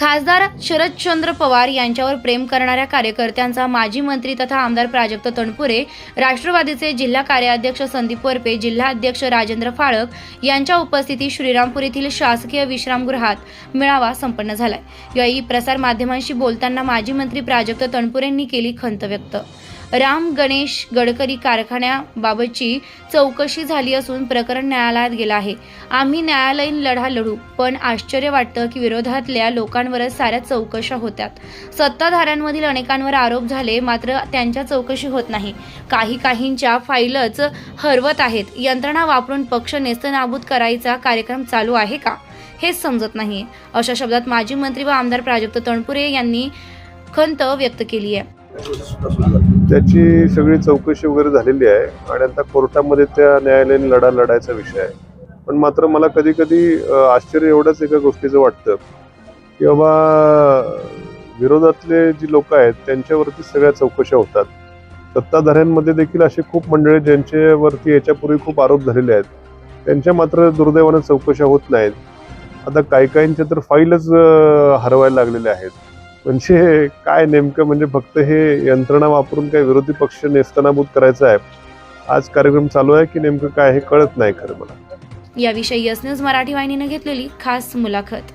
खासदार शरदचंद्र पवार यांच्यावर प्रेम करणाऱ्या कार्यकर्त्यांचा माजी मंत्री तथा आमदार प्राजक्त तणपुरे राष्ट्रवादीचे जिल्हा कार्याध्यक्ष संदीप वरपे जिल्हाध्यक्ष राजेंद्र फाळक यांच्या उपस्थितीत श्रीरामपूर येथील शासकीय विश्रामगृहात मेळावा संपन्न झालाय. यावेळी प्रसार माध्यमांशी बोलताना माजी मंत्री प्राजक्त तणपुरेंनी केली खंत व्यक्त. राम गणेश गडकरी कारखान्याबाबतची चौकशी झाली असून प्रकरण न्यायालयात गेलं आहे. आम्ही न्यायालयीन लढा लढू पण आश्चर्य वाटतं की विरोधातल्या लोकांवरच साऱ्या चौकशा होत्यात. सत्ताधाऱ्यांमधील अनेकांवर आरोप झाले मात्र त्यांच्या चौकशी होत नाही. काही काहींच्या फाईलच हरवत आहेत. यंत्रणा वापरून पक्ष नेस्तनाबूत करायचा कार्यक्रम चालू आहे का? हेच समजत नाही अशा शब्दात माजी मंत्री व आमदार प्राजक्त तणपुरे यांनी खंत व्यक्त केली आहे त्याची सगळी चौकशी वगैरे झालेली आहे आणि आता कोर्टामध्ये त्या न्यायालयीन लढा लढायचा विषय आहे. पण मात्र मला कधी कधी आश्चर्य एवढंच एका गोष्टीचं वाटतं की बाबा विरोधातले जी लोक आहेत त्यांच्यावरती सगळ्या चौकशा होतात. सत्ताधाऱ्यांमध्ये देखील असे खूप मंडळी ज्यांच्यावरती याच्यापूर्वी खूप आरोप झालेले आहेत. त्यांच्या मात्र दुर्दैवानं चौकशा होत नाहीत. आता काही काहींच्या तर फाईलच हरवायला लागलेल्या आहेत. म्हणजे काय नेमकं म्हणजे फक्त हे यंत्रणा वापरून काय विरोधी पक्ष नेस्तनाबूत करायचा आहे? आज कार्यक्रम चालू आहे की नेमकं काय हे कळत नाही खरं मला. याविषयी यस न्यूज मराठी वाहिनीनं घेतलेली खास मुलाखत.